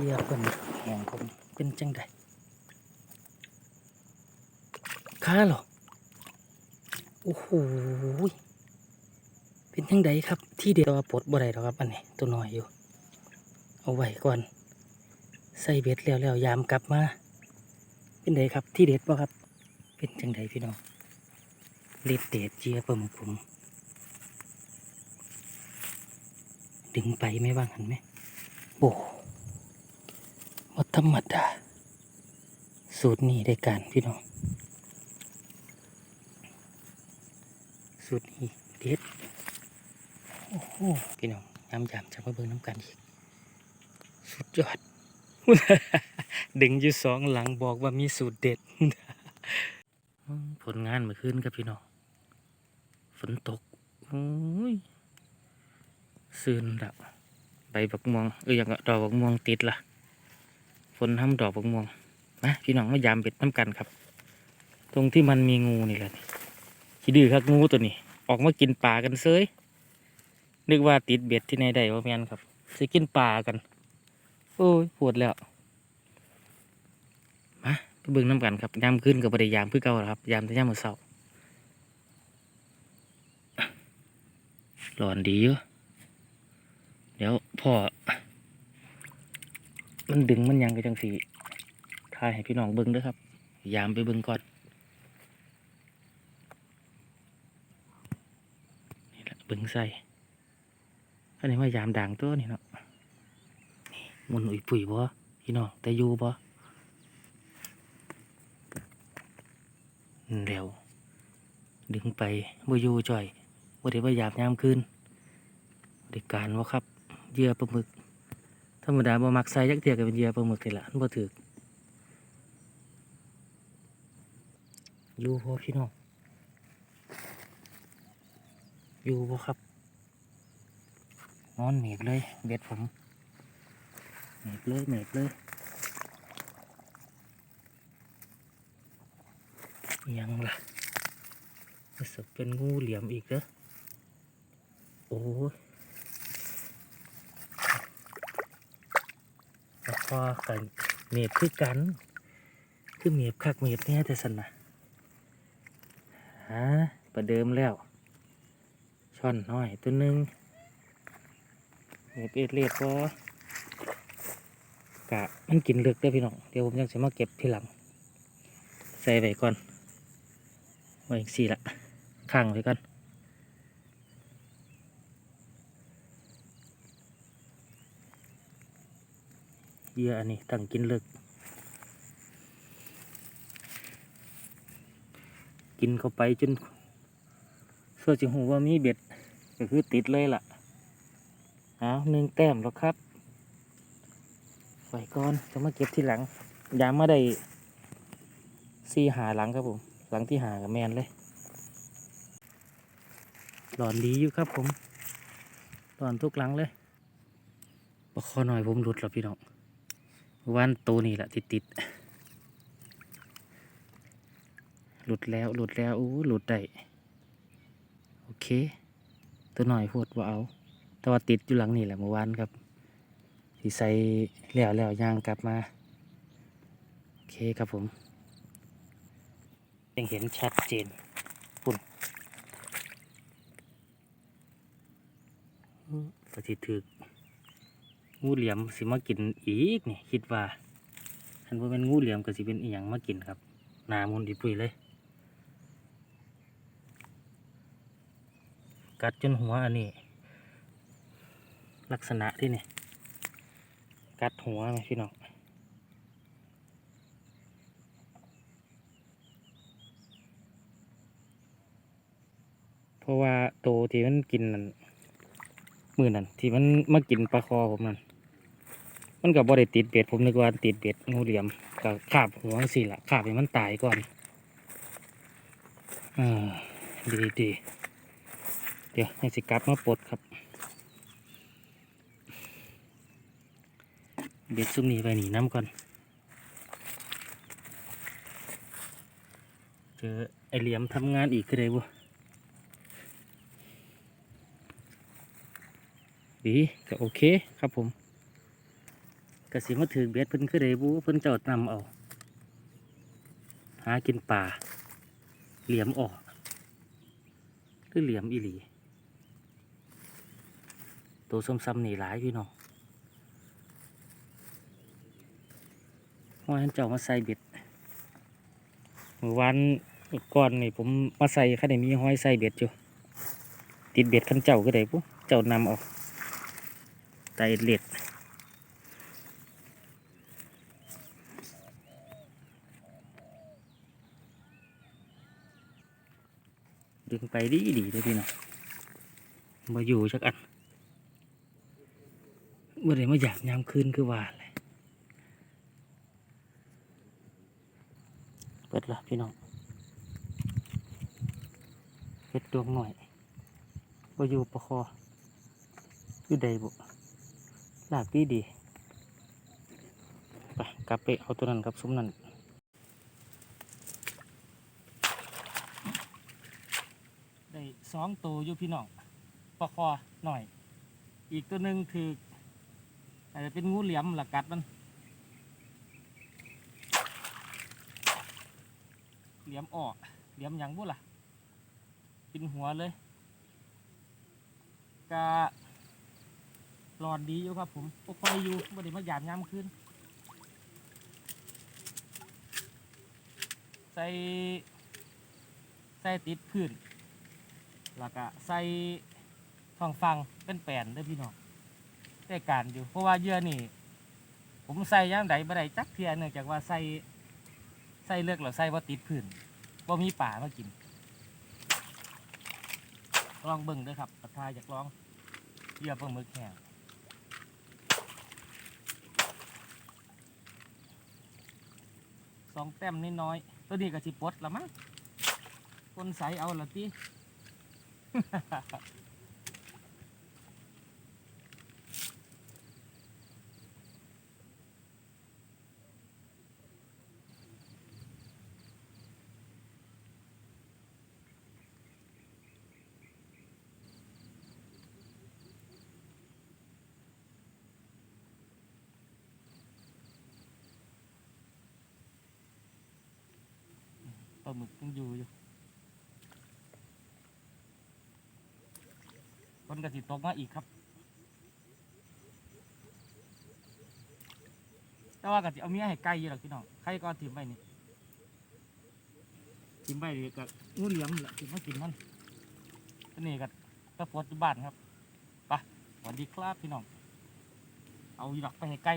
เยียเป็นแหงผมเป็นจังไดค้าเหรอโอ้โหยเป็นจังไดครับ ที่เดียวว่าปลดบ่ได้หรอกครับอันนี้ตัวน้อยอยู่ เอาไว้ก่อน ใส่เบ็ดแล้วแล้วยามกลับมา เป็นไดครับที่เด็ดบ่ครับ เป็นจังไดพี่น้องเล็ดเด็ดเจียปลาหมึกผมดึงไปไหม่บ้างหันไหมโอ้วั ธรรมดา สูตรนี้ได้การพี่น้อง สูตรนี้เด็ด โอ้โห พี่น้องน้ำยำจะมาเบิ่งน้ำกันอีก สุดยอด ดึงอยู่สองหลังบอกว่ามีสูตรเด็ด ผลงานเมื่อคืนครับพี่น้อง ฝนตกโอ้ยซื่นดับใบบักม่วงเอออย่างก็ดอกบักม่วงติดล่ะ ฝนทำดอกบักม่วงนะพี่น้องมายามเบ็ดน้ำกันครับ ตรงที่มันมีงูนี่แหละขี้ดื้อครับงูตัวนี้ ออกมากินปลากันเซยนึกว่าติดเบ็ดที่ไหนได้ว่าแมนครับสิกินปลากัน โอ้ยปวดแล้วมาไปเบิ่งน้ำกันครับยามขึ้นกับปริยามเพื่อเก่าครับยามแต่ยามมือเช้าร้อนดีอยู่เดี๋ยวพ่อ มันดึงมันยังไปจังสีทายให้พี่น้องเบิ้งด้วยครับ ยามไปเบิ้งก่อนนี่แหละเบิ้งใส่อันนี้ว่ายามด่างตัวนี่เนาะนี่มุนอุ่ยปุ๋ยบ่พี่น้องแต่อยู่บ่เร็วดึงไปบ่อยู่จ่อยบ่ได้ว่ายามยามคืนบริการว่าครับเยื่อปลาหมึก ธรรมดาบ่มักใส่ยักเทียก็เป็นเหยื่อปลาหมึกนี่แหละมันบ่ถืออยู่พอพี่น้องอยู่บ่ครับ นอนเมกเลยเบ็ดผมเมกเลยเมกเลยยังล่ะรู้สึกเป็นงูเหลี่ยมอีกเด้อโอ้ย แล้วก็กันเมียบคือกัน คือเมียบคักเมียบเนี่ยแต่สนนะฮะประเดิมแล้ว ช่อนน้อยตัวหนึ่งเมียบเอ็ดเลียดพอกะมันกินเลือกได้พี่น้อง เดี๋ยวผมยังจะมาเก็บทีหลัง ใส่ไว้ก่อนไว้อีกสี่ละข้างไว้ก่อน เหยื่ออันนี้ตั้งกินเลิกกินเข้าไปจนเสื้อจิหูว่ามีเบ็ดก็คือติดเลยล่ะเอาหนึ่งแต้มแล้วครับไว้ก่อนจะมาเก็บทีหลังยามมาได้ซีหาหลังครับผม หลังที่หากับแมนเลย หลอนดีอยู่ครับผม หลอนทุกหลังเลยปะคอหน่อยผมหลุดแล้วพี่น้อง วันตัวนี้แหละติดติดหลุดแล้วหลุดแล้วอู้หลุดได้โอเค ตัวหน่อยโพดว่าเอา แต่ว่าติดอยู่หลังนี่แหละเมื่อวานครับสีใส่แล้วแล้วย่างกลับมาโอเคครับผม ยังเห็นชัดเจนปุ่นปฏิถึก งูเหลี่ยมสิมากินอีกนี่คิดว่าคันว่าเป็นงูเหลี่ยมก็สิเป็นอีหยังมากินครับหนามุนดีปุยเลย กัดจนหัวอันนี้ ลักษณะที่นี่กัดหัวไหมพี่น้องเพราะว่าโตที่มันกินนั่นมือนั่นที่มันมากินปลาคอผมนั่น มันกับบริติดเบ็ดผมนึกว่าติดเบ็ดงูเหลี่ยมกับขาบหัวสิละขาบให้มันตายก่อนอ่าดีดีเดี๋ยวให้สิกลับมาปลดครับ เบ็ดซุ่มนี้ไปหนีน้ำก่อน เจอไอเหลี่ยมทำงานอีกคือไดบ่ดีก็โอเคครับผม กระสิมาถือเบ็ดเพิ่นคือได้บูเพิ่นเจ้านำเอาหากินป่า เหลี่ยมออกคือเหลี่ยมอีหลีตัวซ้ำๆนี่หลายพี่น้องว่าท่านเจ้ามาใส่เบ็ดเมื่อวานก่อนนี่ผมมาใส่ข้าได้มีห้อยใส่เบ็ดอยู่ ติดเบ็ดขั้นเจ้าก็ได้ปุ๊เจ้านำเอาไตเล็ด ดึงไปดีดีเลยพี่น้องมาอยู่ชักอันเมื่อไรมาอยากยามคืนคือว่าเลยเปิดละพี่น้องเฮ็ดดวงหน่อยมาอยู่ประคออยู่ใดบุลากดีดีไปกลับไปเอาตัวนั้นกับซุ้มนั้น ได้ส องตัวอยู่พี่น้องปลาคอหน่อย อีกตัวหนึ่งคืออาจจะเป็นงูเหลี่ยมหลักกัดมันเหลี่ยมออกเหลี่ยมยังบุล่ะกินหัวเลยกะหลอดดีอยู่ครับผมปกคอยอยู่ไม่ได้มาหยามย้ำขึ้น ใส่ ใส่ติดพื้น แล้วก็ใส่ฟังฟังเป็นแปลนเด้วยพี่น้องได้การอยู่ เพราะว่าเหยื่อนี่ ผมใส่ย่างใดบ่ได้จักเทียเนื่องจากว่าใส่ใส่เลือกแล้วใส่ว่าติดพื้นว่ามีป่ามากินลองเบิ่งด้วยครับปทายอยากลองเหยื่อปลาหมึกแห้งสองแต้มนิดน้อย ตัวนี้ก็สิปดละมั้งคนใสเอาละตี ปลาหมึกยังอยู่อยู่ คนกระสิตกมาอีกครับ แต่ว่ากะสิเอาเมียให้ไก่อยู่หรอกพี่น้องใครก็ถิ่มไปนี่ถิ่มไปนี่ก็งูเหลี่ยมแหละถิ่มมากินมันอันนี้ก็ตะปวดอยู่บ้านครับไปสวัสดีครับพี่น้อง เอาอยู่หลักไปให้ไก่